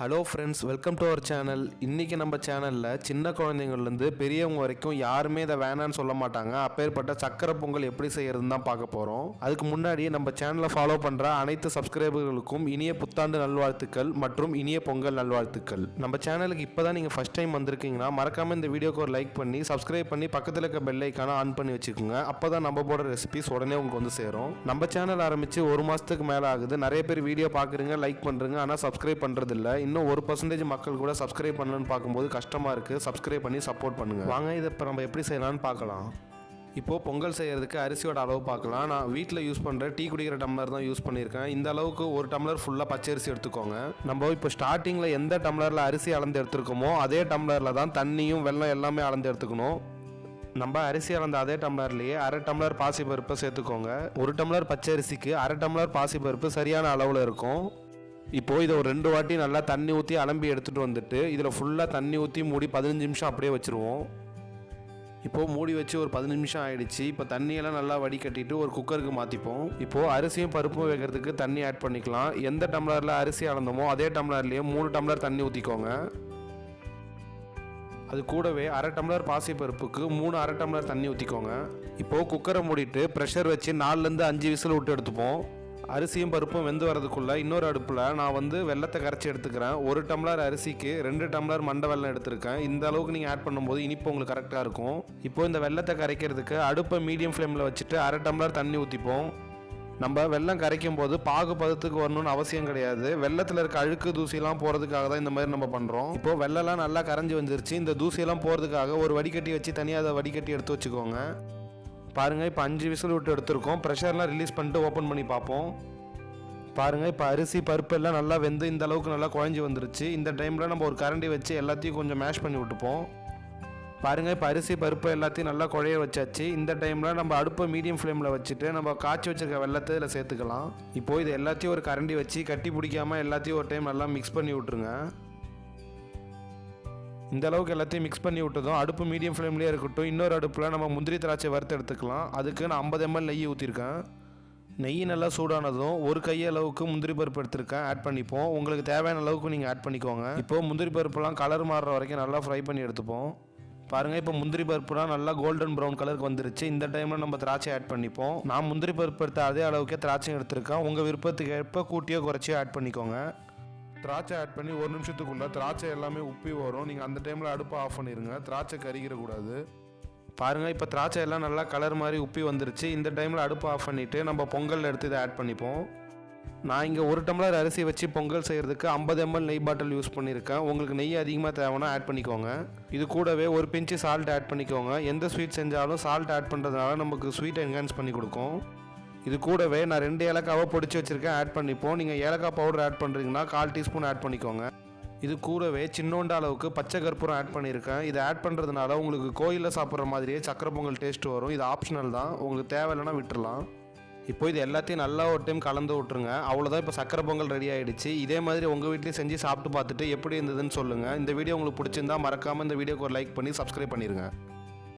Hello friends welcome to our channel இன்றைக்கி நம்ம சேனலில் சின்ன குழந்தைங்கள்லேருந்து பெரியவங்க வரைக்கும் யாருமே இதை வேணான்னு சொல்ல மாட்டாங்க. அப்பேற்பட்ட சக்கரை பொங்கல் எப்படி செய்கிறதுன்னு தான் பார்க்க போகிறோம் அதுக்கு முன்னாடி நம்ம சேனலை ஃபாலோ பண்ணுற அனைத்து சப்ஸ்கிரைபர்களுக்கும் இனிய புத்தாண்டு நல்வாழ்த்துக்கள் மற்றும் இனிய பொங்கல் நல்வாழ்த்துக்கள். நம்ம சேனலுக்கு இப்போ தான் நீங்கள் ஃபஸ்ட் டைம் வந்திருக்கீங்கன்னா மறக்காமல் இந்த வீடியோக்கு ஒரு லைக் பண்ணி சப்ஸ்கிரைப் பண்ணி பக்கத்தில் இருக்க பெல்லைக்கான ஆன் பண்ணி வச்சுக்கோங்க. அப்போ தான் நம்ம போடுற ரெசிபிஸ் உடனே உங்களுக்கு வந்து சேரும். நம்ம சேனல் ஆரம்பித்து ஒரு மாதத்துக்கு மேலே ஆகுது. நிறைய பேர் வீடியோ பார்க்குறீங்க லைக் பண்ணுறீங்க ஆனால் சப்ஸ்கிரைப் பண்ணுறதில்லை இன்னும் ஒரு பர்சன்டேஜ் மக்கள் கூட சப்ஸ்கிரைப் பண்ணலன்னு பார்க்கும்போது கஷ்டமாக இருக்குது சப்ஸ்கிரைப் பண்ணி சப்போர்ட் பண்ணுங்கள் வாங்க இதை இப்போ நம்ம எப்படி செய்யலாம்னு பார்க்கலாம். இப்போது பொங்கல் செய்கிறதுக்கு அரிசியோட அளவு பார்க்கலாம். நான் வீட்டில் யூஸ் பண்ணுற டீ குடிக்கிற டம்ளர் தான் யூஸ் பண்ணியிருக்கேன். இந்த அளவுக்கு ஒரு டம்ளர் ஃபுல்லாக பச்சரிசி எடுத்துக்கோங்க. நம்ம இப்போ ஸ்டார்டிங்கில் எந்த டம்ளரில் அரிசி அளந்து எடுத்துருக்கோமோ அதே டம்ளரில் தான் தண்ணியும் வெள்ளம் எல்லாமே அளந்து எடுத்துக்கணும். நம்ம அரிசி அளந்த அதே டம்ளர்லேயே அரை டம்ளர் பாசிப்பருப்பை சேர்த்துக்கோங்க. ஒரு டம்ளர் பச்சரிசிக்கு அரை டம்ளர் பாசிப்பருப்பு சரியான அளவில் இருக்கும். இப்போது இதை ஒரு ரெண்டு வாட்டி நல்லா தண்ணி ஊற்றி அலம்பி எடுத்துகிட்டு வந்துட்டு இதில் ஃபுல்லாக தண்ணி ஊற்றி மூடி பதினஞ்சு நிமிஷம் அப்படியே வச்சுருவோம். இப்போது மூடி வச்சு ஒரு பதினஞ்சு நிமிஷம் ஆகிடுச்சு இப்போ தண்ணியெல்லாம் நல்லா வடிகட்டிட்டு ஒரு குக்கருக்கு மாற்றிப்போம் இப்போது அரிசியும் பருப்பும் வைக்கிறதுக்கு தண்ணி ஆட் பண்ணிக்கலாம். எந்த டம்ளரில் அரிசி அளந்தோமோ அதே டம்ளர்லேயே மூணு டம்ளர் தண்ணி ஊற்றிக்கோங்க அது கூடவே அரை டம்ளர் பாசிப்பருப்புக்கு மூணு அரை டம்ளர் தண்ணி ஊற்றிக்கோங்க இப்போது குக்கரை மூடிட்டு ப்ரெஷர் வச்சு நாலுலேருந்து அஞ்சு விசில் விட்டு எடுத்துப்போம். அரிசியும் பருப்பும் வெந்து வரதுக்குள்ளே இன்னொரு அடுப்பில் நான் வந்து வெள்ளத்தை கரைச்சி எடுத்துக்கிறேன். ஒரு டம்ளர் அரிசிக்கு ரெண்டு டம்ளர் மண்டை வெல்லம் எடுத்திருக்கேன். இந்த அளவுக்கு நீங்கள் ஆட் பண்ணும்போது இனிப்பு உங்களுக்கு கரெக்டாக இருக்கும். இப்போ இந்த வெள்ளத்தை கரைக்கிறதுக்கு அடுப்பை மீடியம் ஃப்ளேமில் வச்சுட்டு அரை டம்ளர் தண்ணி ஊற்றிப்போம் நம்ம வெள்ளம் கரைக்கும் போது பாகு பதத்துக்கு வரணும்னு அவசியம் கிடையாது. வெள்ளத்தில் இருக்க அழுக்கு தூசியெல்லாம் போகிறதுக்காக தான் இந்த மாதிரி நம்ம பண்ணுறோம் இப்போ வெள்ளம்லாம் நல்லா கரைஞ்சி வந்துருச்சு. இந்த தூசியெல்லாம் போகிறதுக்காக ஒரு வடிகட்டி வச்சு தனியாக அதை வடிகட்டி எடுத்து வச்சுக்கோங்க. பாருங்கள் இப்போ அஞ்சு விசில் விட்டு எடுத்திருக்கோம். ப்ரெஷர்லாம் ரிலீஸ் பண்ணிட்டு ஓப்பன் பண்ணி பார்ப்போம். பாருங்கள் இப்போ அரிசி பருப்பு எல்லாம் நல்லா வெந்து இந்த அளவுக்கு நல்லா குழஞ்சி வந்துருச்சு. இந்த டைமில் நம்ம ஒரு கரண்டி வச்சு எல்லாத்தையும் கொஞ்சம் மேஷ் பண்ணி விட்டுப்போம். பாருங்கள் இப்போ அரிசி பருப்பு எல்லாத்தையும் நல்லா குழைய வச்சாச்சு. இந்த டைமில் நம்ம அடுப்பை மீடியம் ஃப்ளேமில் வச்சுட்டு நம்ம காய்ச்சி வச்சிருக்க வெள்ளத்தை இதில் சேர்த்துக்கலாம். இப்போது இது எல்லாத்தையும் ஒரு கரண்டி வச்சு கட்டி பிடிக்காமல் எல்லாத்தையும் ஒரு டைம் நல்லா மிக்ஸ் பண்ணி விட்ருங்க இந்த அளவுக்கு எல்லாத்தையும் மிக்ஸ் பண்ணி விட்டதும் அடுப்பு மீடியம் ஃப்ளேம்லேயே இருக்கட்டும் இன்னொரு அடுப்பில் நம்ம முந்திரி திராட்சை வறுத்து எடுத்துக்கலாம். அதுக்கு நான் ஐம்பது எம்எல் நெய் ஊற்றிருக்கேன் நெய் நல்லா சூடானதும் ஒரு கை அளவுக்கு முந்திரி பருப்பு எடுத்திருக்கேன் ஆட் பண்ணிப்போம். உங்களுக்கு தேவையான அளவுக்கு நீங்கள் ஆட் பண்ணிக்கோங்க. இப்போ முந்திரி பருப்புலாம் கலர் மாறுற வரைக்கும் நல்லா ஃப்ரை பண்ணி எடுத்துப்போம். பாருங்கள் இப்போ முந்திரி பருப்புலாம் நல்லா கோல்டன் ப்ரௌன் கலருக்கு வந்துருச்சு. இந்த டைமில் நம்ம திராட்சை ஆட் பண்ணிப்போம். நான் முந்திரி பருப்பு எடுத்த அதே அளவுக்கே திராட்சையும் எடுத்திருக்கேன். உங்கள் விருப்பத்துக்கு ஏற்ப கூட்டியோ குறைச்சியோ ஆட் பண்ணிக்கோங்க. திராட்சை ஆட் பண்ணி ஒரு நிமிஷத்துக்குள்ள திராட்சை எல்லாமே உப்பி வரும். நீங்கள் அந்த டைமில் அடுப்பை ஆஃப் பண்ணிடுங்க திராட்சை கறிக்கிறக்கூடாது பாருங்கள் இப்போ திராட்சை எல்லாம் நல்லா கலர் மாதிரி உப்பி வந்துருச்சு. இந்த டைமில் அடுப்பை ஆஃப் பண்ணிவிட்டு நம்ம பொங்கல் எடுத்து இதை ஆட் பண்ணிப்போம். நான் இங்கே ஒரு டம்ளர் அரிசி வச்சு பொங்கல் செய்கிறதுக்கு ஐம்பது எம்எல் நெய் பாட்டில் யூஸ் பண்ணியிருக்கேன் உங்களுக்கு நெய் அதிகமாக தேவைன்னா ஆட் பண்ணிக்கோங்க. இது கூடவே ஒரு பிஞ்சு சால்ட் ஆட் பண்ணிக்கோங்க. எந்த ஸ்வீட் செஞ்சாலும் சால்ட் ஆட் பண்ணுறதுனால நமக்கு ஸ்வீட் என்ஹான்ஸ் பண்ணி கொடுக்கும். இது கூடவே நான் ரெண்டு ஏலக்காவை பொடிச்சு வச்சுருக்கேன் ஆட் பண்ணிப்போம் நீங்கள் ஏலக்காய் பவுடர் ஆட் பண்ணுறீங்கன்னா கால் டீஸ்பூன் ஆட் பண்ணிக்கோங்க. இது கூடவே சின்னோண்ட அளவுக்கு பச்சை கற்பூரம் ஆட் பண்ணியிருக்கேன். இதை ஆட் பண்ணுறதுனால உங்களுக்கு கோயிலில் சாப்பிட்ற மாதிரியே சக்கரை பொங்கல் டேஸ்ட் வரும். இது ஆப்ஷனல் தான். உங்களுக்கு தேவையில்லைன்னா விட்டுடலாம் இப்போ இது எல்லாத்தையும் நல்லா ஒரு டைம் கலந்து விட்ருங்க அவ்வளோதான் இப்போ சக்கரை பொங்கல் ரெடி ஆகிடுச்சு இதே மாதிரி உங்கள் வீட்லேயும் செஞ்சு சாப்பிட்டு பார்த்துட்டு எப்படி இருந்ததுன்னு சொல்லுங்கள் இந்த வீடியோ உங்களுக்கு பிடிச்சிருந்தா மறக்காமல் இந்த வீடியோக்கு ஒரு லைக் பண்ணி சப்ஸ்கிரைப் பண்ணிடுங்க